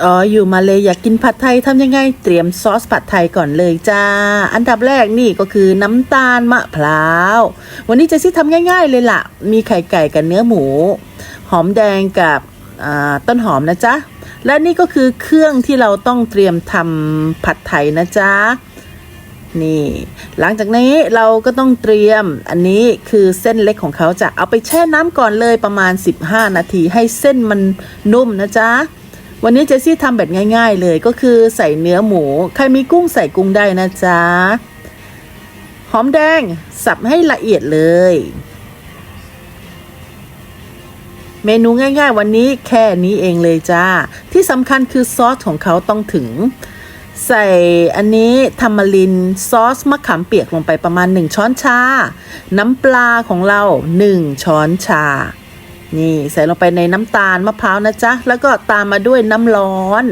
อ๋ออยู่มาเลยอยากกินผัดไทยทำยังไง เตรียมซอสผัดไทยก่อนเลยจ้า อันดับแรกนี่ก็คือน้ำตาลมะพร้าว วันนี้เจสซี่ทำง่าย ๆ เลยล่ะ มีไข่ไก่กับเนื้อหมู หอมแดงกับต้นหอมนะจ๊ะ และนี่ก็คือเครื่องที่เราต้องเตรียมทำผัดไทยนะจ๊ะ นี่ หลังจากนี้เราก็ต้องเตรียมอันนี้คือเส้นเล็กของเขาจะเอาไปแช่น้ำก่อนเลยประมาณ 15 นาทีให้เส้นมันนุ่มนะจ๊ะ วันนี้เจสซี่ทำแบบง่าย ๆ เลยก็คือใส่เนื้อหมู ใครมีกุ้งใส่กุ้งได้นะจ๊ะ หอมแดงสับให้ละเอียดเลย เมนูง่าย ๆ วันนี้แค่นี้เองเลยจ้า ที่สำคัญคือซอสของเขาต้องถึง ใส่อันนี้ทามารินซอสมะขามเปียกลงไปประมาณ 1 ช้อนชา น้ำปลาของเรา 1 ช้อนชา นี่ใส่ลงไปในน้ำตาลมะพร้าวนะจ๊ะ แล้วก็ตามมาด้วยน้ำร้อน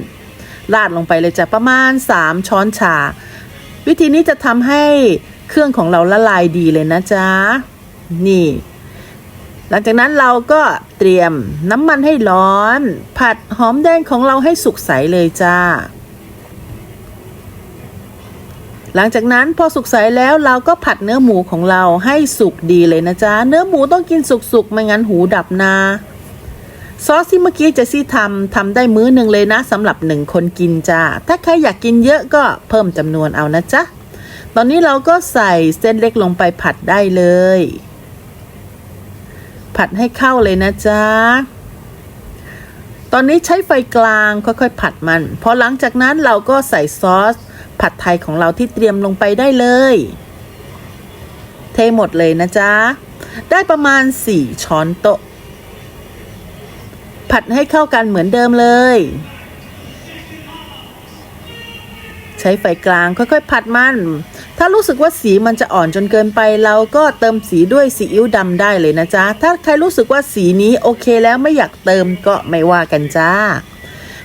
ราดลงไปเลยจ้ะประมาณ 3 ช้อนชา วิธีนี้จะทำให้เครื่องของเราละลายดีเลยนะจ๊ะ นี่ หลังจากนั้นเราก็เตรียมน้ำมันให้ร้อน ผัดหอมแดงของเราให้สุกใสเลยจ้า หลังจากนั้นพอสุกใสแล้วเราก็ผัดเนื้อหมูของเราให้สุกดีเลยนะจ๊ะ เนื้อหมูต้องกินสุกๆ ไม่งั้นหูดับนะซอสที่เมื่อกี้เจสซี่ทำทำได้มื้อหนึ่งเลยนะสำหรับหนึ่งคนกินจ้าถ้าใครอยากกินเยอะก็เพิ่มจำนวนเอานะจ๊ะ ตอนนี้เราก็ใส่เส้นเล็กลงไปผัดได้เลย ผัดให้เข้าเลยนะจ๊ะตอนนี้ใช้ไฟกลางค่อยๆผัดมัน พอหลังจากนั้นเราก็ใส่ซอส ผัดไทยของเราที่เตรียมลงไปได้เลย เทหมดเลยนะจ๊ะ ได้ประมาณ 4 ช้อนโต๊ะ ผัดให้เข้ากันเหมือนเดิมเลย ใช้ไฟกลางค่อยๆ ผัดมัน ถ้ารู้สึกว่าสีมันจะอ่อนจนเกินไป เราก็เติมสีด้วยซีอิ๊วดำได้เลยนะจ๊ะ ถ้าใครรู้สึกว่าสีนี้โอเคแล้วไม่อยากเติมก็ไม่ว่ากันจ้า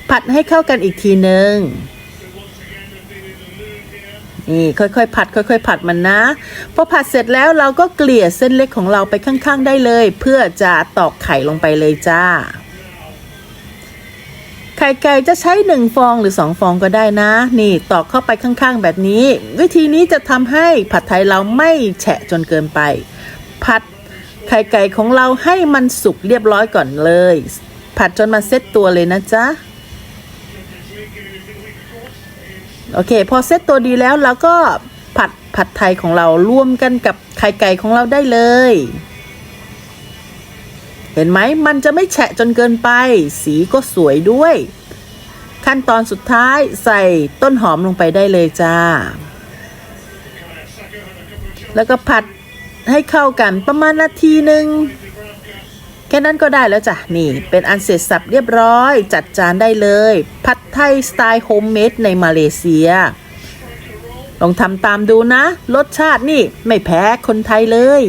ผัดให้เข้ากันอีกทีหนึ่ง นี่ค่อยๆผัดค่อย ๆ ผัดมันนะ พอผัดเสร็จแล้วเราก็เกลี่ยเส้นเล็กของเราไปข้างๆได้เลย เพื่อจะตอกไข่ลงไปเลยจ้า ไข่ไก่จะใช้หนึ่งฟองหรือสองฟองก็ได้นะ นี่ตอกเข้าไปข้างๆแบบนี้ วิธีนี้จะทำให้ผัดไทยเราไม่แฉะจนเกินไป ผัดไข่ไก่ของเราให้มันสุกเรียบร้อยก่อนเลย ผัดจนมันเซ็ตตัวเลยนะจ๊ะ โอเค พอเซตตัวดีแล้วเราก็ผัดผัดไทยของเราร่วมกันกับไข่ไก่ของเราได้เลย เห็นไหมมันจะไม่แฉะจนเกินไป สีก็สวยด้วย ขั้นตอนสุดท้ายใส่ต้นหอมลงไปได้เลยจ้า แล้วก็ผัดให้เข้ากันประมาณนาทีหนึ่ง แค่นั้นก็ได้แล้วจ้ะ นี่ เป็นอันเสร็จสับเรียบร้อย จัดจานได้เลย ผัดไทยสไตล์โฮมเมดในมาเลเซีย ลองทำตามดูนะ รสชาตินี่ไม่แพ้คนไทยเลย